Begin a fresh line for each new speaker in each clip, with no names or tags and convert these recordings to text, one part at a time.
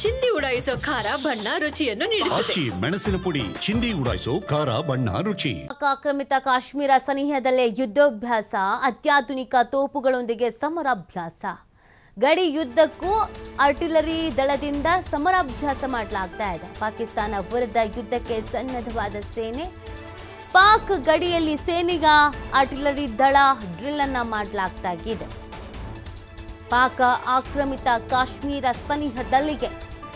ಚಿಂದಿ ಉಡಾಯಿಸೋ ಖಾರ ಬಣ್ಣ ರುಚಿಯನ್ನು ನೀಡುತ್ತದೆ.
ಆಚಿ ಮೆಣಸಿನ ಪುಡಿ ಚಿಂದಿ ಉಡಾಯಿಸೋ ಖಾರ ಬಣ್ಣ ರುಚಿ.
ಪಾಕ್ ಆಕ್ರಮಿತ ಕಾಶ್ಮೀರ ಸನಿಹದಲ್ಲೇ ಯುದ್ಧಾಭ್ಯಾಸ ಅತ್ಯಾಧುನಿಕ ತೋಪುಗಳೊಂದಿಗೆ ಸಮರಾಭ್ಯಾಸ. ಗಡಿ ಯುದ್ಧಕ್ಕೂ ಆರ್ಟಿಲರಿ ದಳದಿಂದ ಸಮರಾಭ್ಯಾಸ ಮಾಡಲಾಗ್ತಾ ಇದೆ. ಪಾಕಿಸ್ತಾನ ವಿರುದ್ಧ ಯುದ್ಧಕ್ಕೆ ಸನ್ನದ್ಧವಾದ ಸೇನೆ ಪಾಕ್ ಗಡಿಯಲ್ಲಿ ಸೇನೆಗ ಆರ್ಟಿಲರಿ ದಳ ಡ್ರಿಲ್ ಅನ್ನ ಮಾಡಲಾಗ್ತಾಗಿದೆ ಪಾಕ್ ಆಕ್ರಮಿತ ಕಾಶ್ಮೀರ ಸನಿಹದಲ್ಲಿಗೆ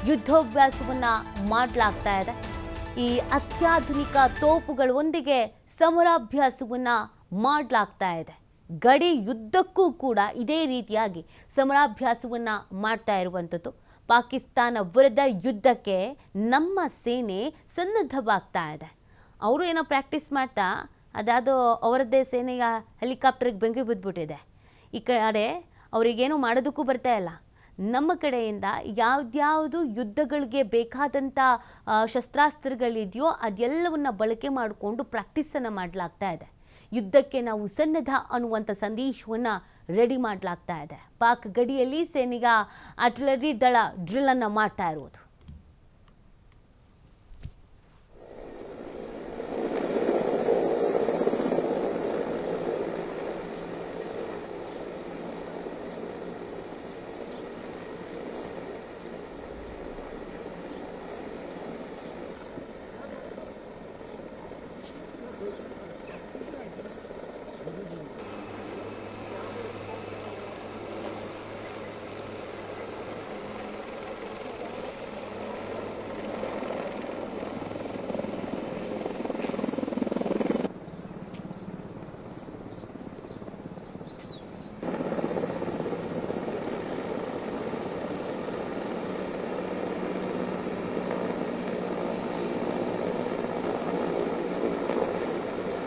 ಯುದ್ಧೋಭ್ಯಾಸವನ್ನು ಮಾಡಲಾಗ್ತಾ ಇದೆ. ಈ ಅತ್ಯಾಧುನಿಕ ತೋಪುಗಳೊಂದಿಗೆ ಸಮರಾಭ್ಯಾಸವನ್ನ ಮಾಡಲಾಗ್ತಾ ಇದೆ. ಗಡಿ ಯುದ್ಧಕ್ಕೂ ಕೂಡ ಇದೇ ರೀತಿಯಾಗಿ ಸಮರಾಭ್ಯಾಸವನ್ನ ಮಾಡ್ತಾ ಇರುವಂಥದ್ದು. ಪಾಕಿಸ್ತಾನ ವಿರುದ್ಧ ಯುದ್ಧಕ್ಕೆ ನಮ್ಮ ಸೇನೆ ಸನ್ನದ್ಧವಾಗ್ತಾ ಇದೆ. ಅವರು ಏನೋ ಪ್ರಾಕ್ಟೀಸ್ ಮಾಡ್ತಾ, ಅದಾದ ಅವರದ್ದೇ ಸೇನೆಯ ಹೆಲಿಕಾಪ್ಟರ್ಗೆ ಬೆಂಕಿ ಬಿದ್ದುಬಿಟ್ಟಿದೆ ಈ ಕಡೆ ಅವರಿಗೇನು ಮಾಡೋದಕ್ಕೂ ಬರ್ತಾ ಇಲ್ಲ. ನಮ್ಮ ಕಡೆಯಿಂದ ಯಾವ್ದ್ಯಾವುದು ಯುದ್ಧಗಳಿಗೆ ಬೇಕಾದಂಥ ಶಸ್ತ್ರಾಸ್ತ್ರಗಳಿದೆಯೋ ಅದೆಲ್ಲವನ್ನು ಬಳಕೆ ಮಾಡಿಕೊಂಡು ಪ್ರಾಕ್ಟೀಸನ್ನು ಮಾಡಲಾಗ್ತಾ ಇದೆ. ಯುದ್ಧಕ್ಕೆ ನಾವು ಸನ್ನದ್ಧ ಅನ್ನುವಂಥ ಸಂದೇಶವನ್ನು ರೆಡಿ ಮಾಡಲಾಗ್ತಾ ಇದೆ. ಪಾಕ್ ಗಡಿಯಲ್ಲಿ ಸೇನೆಗ ಆರ್ಟಿಲರಿ ದಳ ಡ್ರಿಲ್ಲನ್ನು ಮಾಡ್ತಾ ಇರುವುದು